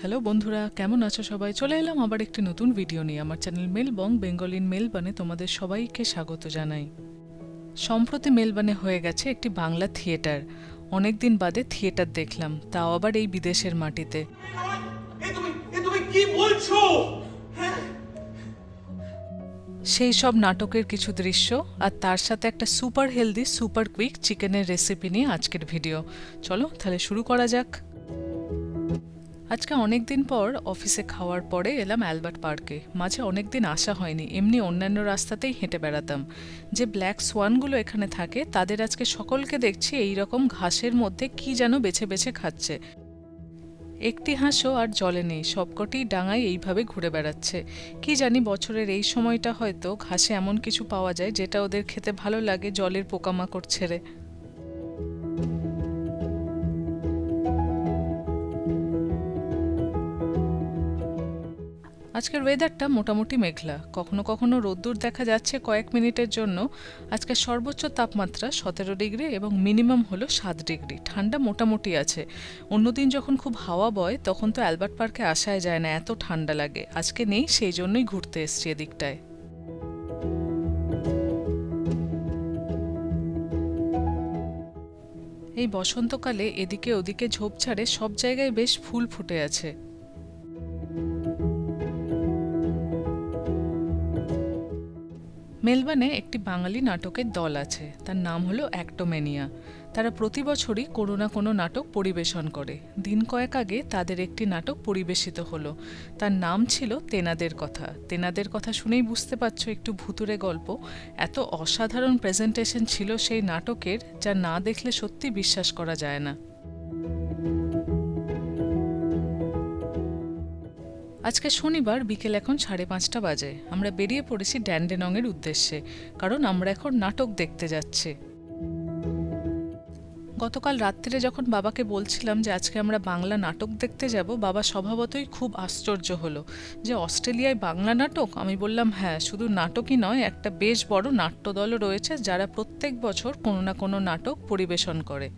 Hello বন্ধুরা কেমন আছো সবাই? চলে এলাম আবার একটি নতুন ভিডিও নিয়ে। আমার চ্যানেল মেলবং বেঙ্গলিন মেলবানে তোমাদের সবাইকে স্বাগত জানাই। সম্প্রতি মেলবানে হয়ে গেছে একটি বাংলা থিয়েটার অনেক দিন বাদে থিয়েটার দেখলাম তাও আবার এই বিদেশের মাটিতে। কি বলছো? হ্যাঁ। সেই সব নাটকের কিছু দৃশ্য আর তার সাথে একটা সুপার হেলদি সুপার কুইক চিকেনের রেসিপি নিয়ে আজকের ভিডিও চলো তাহলে শুরু করা যাক। আজকে অনেক দিন পর অফিসে খাওয়ার পরে এলাম অ্যালবার্ট পার্কে। মাঝে অনেক দিন আসা হয়নি, এমনি অন্যান্য রাস্তাতেই হেঁটে বেড়াতাম। যে ব্ল্যাক সোয়ানগুলো এখানে থাকে, তাদের আজকে সকলকে দেখছি এই রকম ঘাসের মধ্যে কি যেন বেছে বেছে খাচ্ছে। একটি হাঁসও আর জলে নেই সবকটি ডাঙায় এইভাবে ঘুরে বেড়াচ্ছে। কি জানি বছরের এই সময়টা হয়তো ঘাসে এমন কিছু পাওয়া যায়, যেটা ওদের খেতে ভালো লাগে জলের পোকামাকড় ছেড়ে। আজকের ওয়েদারটা মোটামুটি মেঘলা। কখনো কখনো রোদ্দুর দেখা যাচ্ছে কয়েক মিনিটের জন্য। আজকে সর্বোচ্চ তাপমাত্রা সতেরো ডিগ্রি এবং মিনিমাম হলো সাত ডিগ্রি। ঠান্ডা মোটামুটি আছে। অন্যদিন যখন খুব হাওয়া বয়, তখন তো অ্যালবার্ট পার্কে আসাই যায় না, এত ঠান্ডা লাগে। আজকে নেই সেই জন্যই ঘুরতে এসছি এদিকটায়। এই বসন্তকালে এদিকে ওদিকে ঝোপঝাড়ে সব জায়গায় বেশ ফুল ফুটে আছে। মেলবানে একটি বাঙালি নাটকের দল আছে। তার নাম হলো অ্যাক্টোমেনিয়া তারা প্রতি বছরই কোনো না কোনো নাটক পরিবেশন করে। দিন কয়েক আগে তাদের একটি নাটক পরিবেশিত হলো। তার নাম ছিল তেনাদের কথা। তেনাদের কথা শুনেই বুঝতে পারছ একটু ভুতুরে গল্প। এত অসাধারণ প্রেজেন্টেশন ছিল সেই নাটকের, যা না দেখলে সত্যি বিশ্বাস করা যায় না। আজকে শনিবার বিকেল এখন সাড়ে পাঁচটা বাজে। আমরা বেরিয়ে পড়েছি ড্যান্ডেনংয়ের উদ্দেশ্যে, কারণ আমরা এখন নাটক দেখতে যাচ্ছি। গতকাল রাত্রিরে যখন বাবাকে বলছিলাম যে আজকে আমরা বাংলা নাটক দেখতে যাব, বাবা স্বভাবতই খুব আশ্চর্য হলো। যে অস্ট্রেলিয়ায় বাংলা নাটক? আমি বললাম হ্যাঁ শুধু নাটকই নয়, একটা বেশ বড় নাট্যদলও রয়েছে যারা প্রত্যেক বছর কোনো না কোনো নাটক পরিবেশন করে।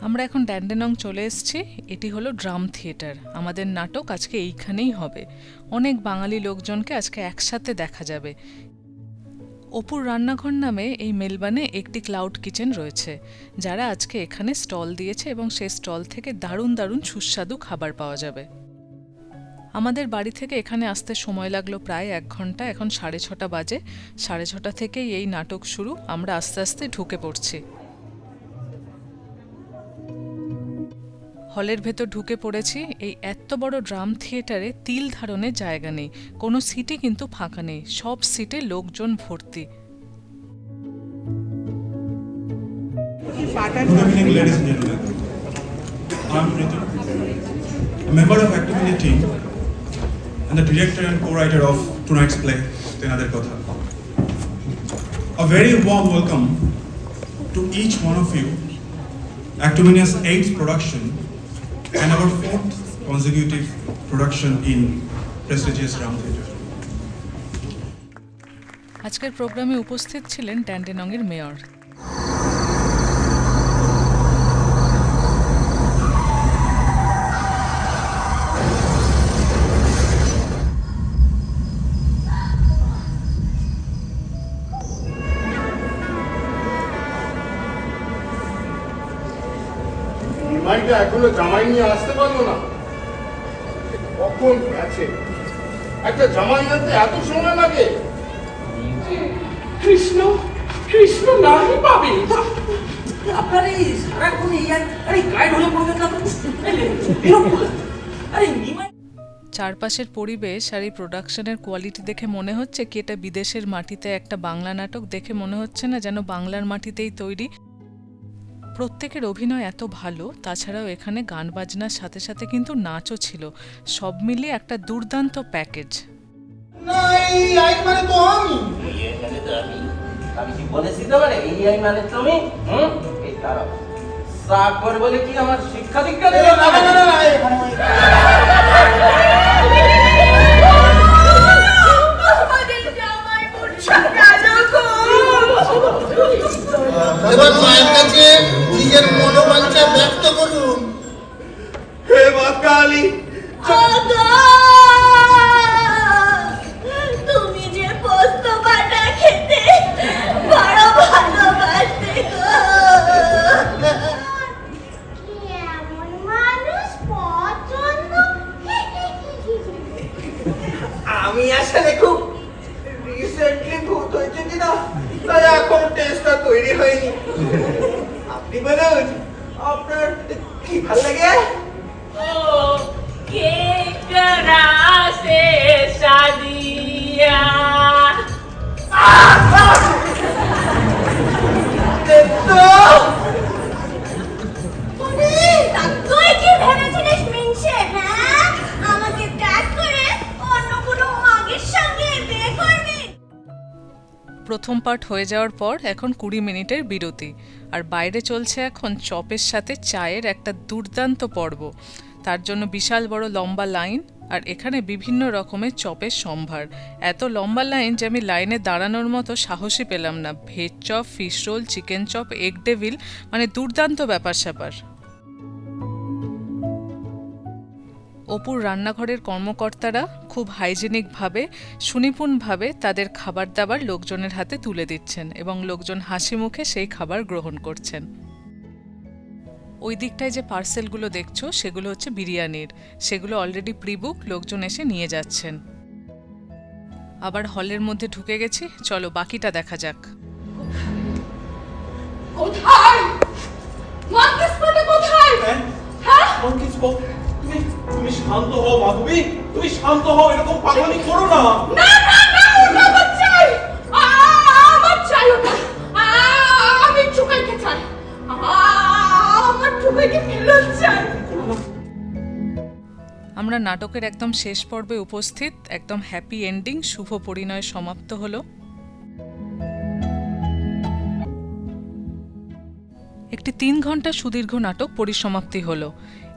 আমরা এখন ড্যান্ডেনং চলে এসেছি। এটি হলো ড্রাম থিয়েটার। আমাদের নাটক আজকে এইখানেই হবে। অনেক বাঙালি লোকজনকে আজকে একসাথে দেখা যাবে। অপুর রান্নাঘর নামে এই মেলবানে একটি ক্লাউড কিচেন রয়েছে, যারা আজকে এখানে স্টল দিয়েছে এবং সেই স্টল থেকে দারুণ দারুণ সুস্বাদু খাবার পাওয়া যাবে। আমাদের বাড়ি থেকে এখানে আসতে সময় লাগল প্রায় এক ঘণ্টা। এখন সাড়ে ছটা বাজে। সাড়ে ছটা থেকেই এই নাটক শুরু। আমরা আস্তে আস্তে ঢুকে পড়ছি। হলের ভেতর ঢুকে পড়েছি। এই এত বড় ড্রাম থিয়েটারে তিল ধারণের জায়গা নেই। কোনো সিটে কিন্তু ফাঁকা নেই। সব সিটে লোকজন ভর্তি। A very warm welcome production and our fourth consecutive production in prestigious Ram Theatre. আজকের প্রোগ্রামে উপস্থিত ছিলেন ড্যান্ডেনংয়ের মেয়র এখনও জামাই নিয়ে আসতে পারল না। কখন গেছে? একটা জামাই আনতে এত সময় লাগে। কৃষ্ণ কৃষ্ণ নাহি পাবে। আপনার এই সারাক্ষণ এই আর গায়ে ঢলে পড়বেন না। আরে চারপাশের পরিবেশ আর এই প্রোডাকশনের কোয়ালিটি দেখে মনে হচ্ছে কি এটা বিদেশের মাটিতে একটা বাংলা নাটক। দেখে মনে হচ্ছে না যেন বাংলার মাটিতেই তৈরি। প্রত্যেকের অভিনয় এত ভালো তাছাড়াও এখানে গান বাজনার সাথে সাথে কিন্তু নাচও ছিল। সব মিলিয়ে একটা দুর্দান্ত প্যাকেজ। এই আই মানে বলে কি আমার শিক্ষা দীক্ষা এবার মায়ের কাছে নিজের মনোবাঞ্ছা ব্যক্ত করুন। এ বাঙালি তুমি যে পোস্ত বাটা খেতে বড় ভালোবাসতে গো। এমন মানুষ পছন্দ আমি আসলে খুব রিসেন্টলি ভূত হয়েছে কিনা তাই এখন টেস্টটা তৈরি হয়নি। Di mana? Offer. Kipas lagi? Oh, kerasa dia. Ah, ah! Tentu. প্রথম পার্ট হয়ে যাওয়ার পর এখন কুড়ি মিনিটের বিরতি। আর বাইরে চলছে এখন চপের সাথে চায়ের একটা দুর্দান্ত পর্ব। তার জন্য বিশাল বড় লম্বা লাইন আর এখানে বিভিন্ন রকমের চপের সম্ভার। এত লম্বা লাইন যে আমি লাইনে দাঁড়ানোর মতো সাহসই পেলাম না। Veg chop, fish roll, chicken chop, egg devil মানে দুর্দান্ত ব্যাপার স্যাপার অপুর রান্নাঘরের কর্মকর্তারা খুব হাইজেনিকভাবে সুনিপুণভাবে তাদের খাবার দাবার লোকজনের হাতে তুলে দিচ্ছেন এবং লোকজন হাসি মুখে সেই খাবার গ্রহণ করছেন। ওই দিকটায় যে পার্সেলগুলো দেখছ সেগুলো হচ্ছে বিরিয়ানির। সেগুলো অলরেডি প্রিবুক লোকজন এসে নিয়ে যাচ্ছেন। আবার হলের মধ্যে ঢুকে গেছি চলো বাকিটা দেখা যাক। কোথায়? কোথায়? হ্যাঁ? স্পোক তুমি তুমি শান্ত হও মাধবী। তুমি শান্ত হও এরকম পাগলামি করো না। না না না ওটা আমার চাই আ, আমার চাই ওটা। আমি চুকাইতে চাই। আমার চুকাইকে ফেরত চাই। আমরা নাটকের একদম শেষ পর্বে উপস্থিত। একদম হ্যাপি এন্ডিং শুভ পরিণয় সমাপ্ত হলো। একটি তিন ঘণ্টা সুদীর্ঘ নাটক পরিসমাপ্তি হলো।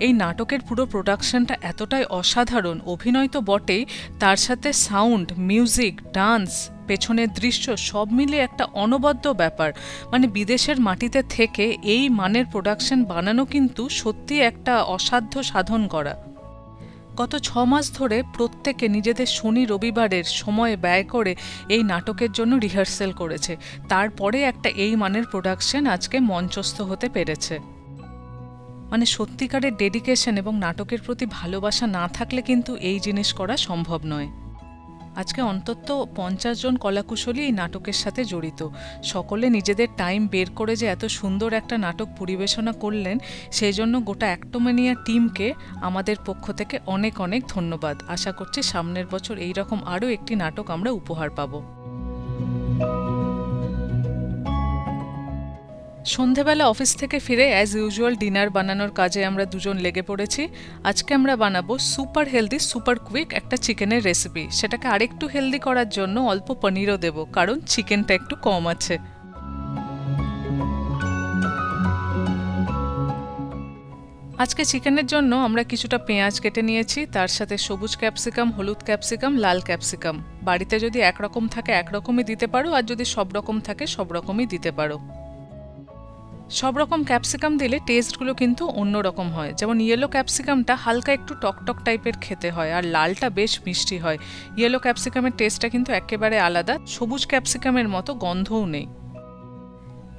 এই নাটকের পুরো প্রোডাকশনটা এতটাই অসাধারণ, অভিনয় তো বটেই, তার সাথে সাউন্ড মিউজিক ডান্স পেছনের দৃশ্য সব মিলে একটা অনবদ্য ব্যাপার। মানে বিদেশের মাটিতে থেকে এই মানের প্রোডাকশন বানানো কিন্তু সত্যি একটা অসাধ্য সাধন করা। গত ছ মাস ধরে প্রত্যেকে নিজেদের শনি রবিবারের সময় ব্যয় করে এই নাটকের জন্য রিহার্সেল করেছে। তারপরে একটা এই মানের প্রোডাকশন আজকে মঞ্চস্থ হতে পেরেছে। মানে সত্যিকারের ডেডিকেশন এবং নাটকের প্রতি ভালোবাসা না থাকলে কিন্তু এই জিনিস করা সম্ভব নয়। আজকে অন্তত পঞ্চাশ জন কলাকুশলী এই নাটকের সাথে জড়িত। সকলে নিজেদের টাইম বের করে যে এত সুন্দর একটা নাটক পরিবেশনা করলেন সেই জন্য গোটা অ্যাক্টোমেনিয়া টিমকে আমাদের পক্ষ থেকে অনেক অনেক ধন্যবাদ। আশা করছি সামনের বছর এই রকম আরও একটি নাটক আমরা উপহার পাবো। সন্ধেবেলা অফিস থেকে ফিরে অ্যাজ ইউজুয়াল ডিনার বানানোর কাজে আমরা দুজন লেগে পড়েছি। আজকে আমরা বানাবো সুপার হেলদি সুপার কুইক একটা চিকেনের রেসিপি সেটাকে আরেকটু হেলদি করার জন্য অল্প পনিরও দেব, কারণ চিকেনটা একটু কম আছে। আজকে চিকেনের জন্য আমরা কিছুটা পেঁয়াজ কেটে নিয়েছি, তার সাথে সবুজ ক্যাপসিকাম, হলুদ ক্যাপসিকাম, লাল ক্যাপসিকাম। বাড়িতে যদি একরকম থাকে, একরকমই দিতে পারো, আর যদি সব রকম থাকে সব রকমই দিতে পারো। সব রকম ক্যাপসিকাম দিলে টেস্টগুলো কিন্তু অন্য রকম হয়। যেমন ইয়েলো ক্যাপসিকামটা হালকা একটু টকটক টাইপের খেতে হয়, আর লালটা বেশ মিষ্টি হয়। ইয়েলো ক্যাপসিকামের টেস্টটা কিন্তু একেবারে আলাদা, সবুজ ক্যাপসিকামের মতো গন্ধও নেই।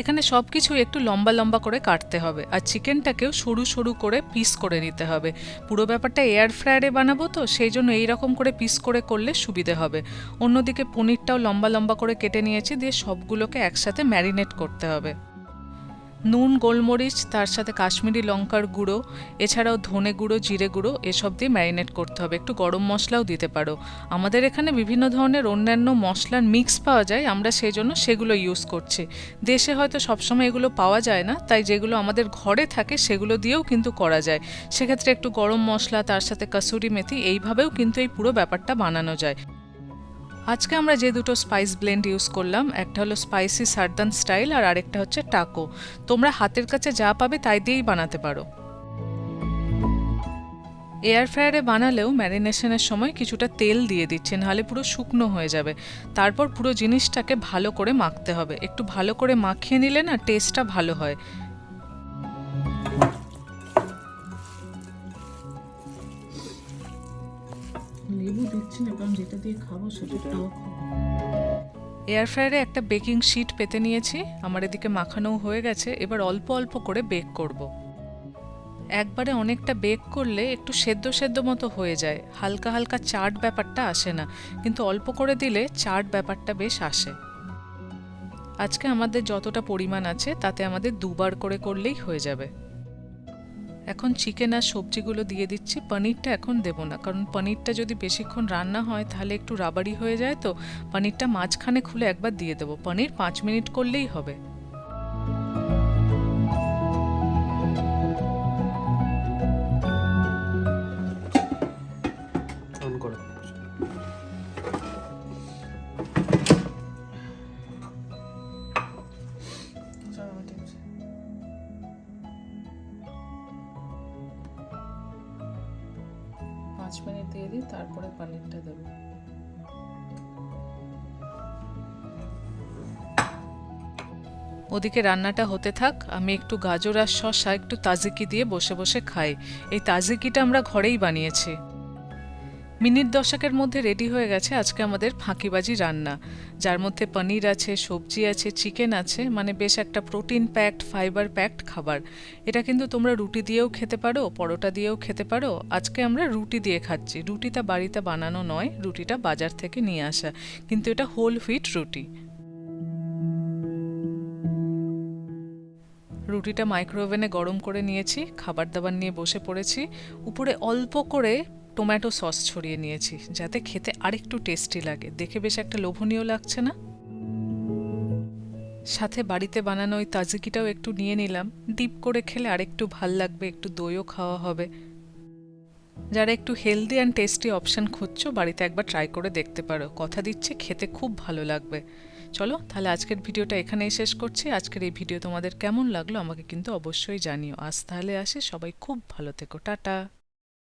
এখানে সব কিছু একটু লম্বা লম্বা করে কাটতে হবে, আর চিকেনটাকেও সরু সরু করে পিস করে নিতে হবে। পুরো ব্যাপারটা এয়ার ফ্রায়ারে বানাবো তো, সেই জন্য এইরকম করে পিস করে করলে সুবিধে হবে। অন্যদিকে পনিরটাও লম্বা লম্বা করে কেটে নিয়েছি, দিয়ে সবগুলোকে একসাথে ম্যারিনেট করতে হবে। নুন, গোলমরিচ, তার সাথে কাশ্মীরি লঙ্কার গুঁড়ো, এছাড়াও ধনে গুঁড়ো, জিরে গুঁড়ো এসব দিয়ে ম্যারিনেট করতে হবে। একটু গরম মশলাও দিতে পারো। আমাদের এখানে বিভিন্ন ধরনের অন্যান্য মশলার মিক্স পাওয়া যায়, আমরা সেই জন্য সেগুলো ইউজ করছি। দেশে হয়তো সবসময় এগুলো পাওয়া যায় না, তাই যেগুলো আমাদের ঘরে থাকে সেগুলো দিয়েও কিন্তু করা যায়। সেক্ষেত্রে একটু গরম মশলা, তার সাথে কাসুরি মেথি, এইভাবেও কিন্তু এই পুরো ব্যাপারটা বানানো যায়। আজকে আমরা যে দুটো স্পাইস ব্লেন্ড ইউজ করলাম, একটা হলো স্পাইসি সার্দান স্টাইল আর আরেকটা হচ্ছে টাকো তোমরা হাতের কাছে যা পাবে তাই দিয়েই বানাতে পারো। এয়ার ফ্রায়ারে বানালেও ম্যারিনেশনের সময় কিছুটা তেল দিয়ে দিচ্ছে, নাহলে পুরো শুকনো হয়ে যাবে। তারপর পুরো জিনিসটাকে ভালো করে মাখতে হবে। একটু ভালো করে মাখিয়ে নিলে না টেস্টটা ভালো হয়। কারণ যেটা দিয়ে খাব সেটা টক। এয়ার ফ্রায়ারে একটা বেকিং শিট পেতে নিয়েছি। আমার এদিকে মাখানোও হয়ে গেছে। এবার অল্প অল্প করে বেক করব। একবারে অনেকটা বেক করলে একটু সেদ্ধ সেদ্ধ মতো হয়ে যায়। হালকা হালকা চাট ব্যাপারটা আসে না। কিন্তু অল্প করে দিলে চাট ব্যাপারটা বেশ আসে। আজকে আমাদের যতটা পরিমাণ আছে, তাতে আমাদের দুবার করে করলেই হয়ে যাবে। এখন চিকেন আর সবজিগুলো দিয়ে দিচ্ছি। পনিরটা এখন দেবো না, কারণ পনিরটা যদি বেশিক্ষণ রান্না হয়, তাহলে একটু রাবারি হয়ে যায় তো। পনিরটা মাঝখানে খুলে একবার দিয়ে দেবো। পনির পাঁচ মিনিট করলেই হবে। ওদিকে রান্নাটা হতে থাক, আমি একটু গাজর আর শসা একটু তাজিকি দিয়ে বসে বসে খাই। এই তাজিকিটা আমরা ঘরেই বানিয়েছি। মিনিট দশকের মধ্যে রেডি হয়ে গেছে আজকে আমাদের ফাঁকিবাজি রান্না। যার মধ্যে পনির আছে, সবজি আছে, চিকেন আছে মানে বেশ একটা প্রোটিন প্যাকড, ফাইবার প্যাকড খাবার। এটা কিন্তু তোমরা রুটি দিয়েও খেতে পারো, পরোটা দিয়েও খেতে পারো। আজকে আমরা রুটি দিয়ে খাচ্ছি। রুটিটা বাড়িতে বানানো নয়, রুটিটা বাজার থেকে নিয়ে আসা। কিন্তু এটা হোল হুইট রুটি। রুটিটা মাইক্রোওভেনে গরম করে নিয়েছি খাবার দাবার নিয়ে বসে পড়েছি। উপরে অল্প করে টোম্যাটো সস ছড়িয়ে নিয়েছি, যাতে খেতে আরেকটু টেস্টি লাগে। দেখে বেশ একটা লোভনীয় লাগছে না? সাথে বাড়িতে বানানো ওই তাজিকিটাও একটু নিয়ে নিলাম। ডিপ করে খেলে আরেকটু ভালো লাগবে, একটু দইও খাওয়া হবে। যারা একটু হেলদি অ্যান্ড টেস্টি অপশান খুঁজছো, বাড়িতে একবার ট্রাই করে দেখতে পারো। কথা দিচ্ছে, খেতে খুব ভালো লাগবে। চলো, তাহলে আজকের ভিডিওটা এখানেই শেষ করছি। আজকের এই ভিডিও তোমাদের কেমন লাগল, আমাকে কিন্তু অবশ্যই জানিও। আজ তাহলে আসি, সবাই খুব ভালো থেকো। টাটা!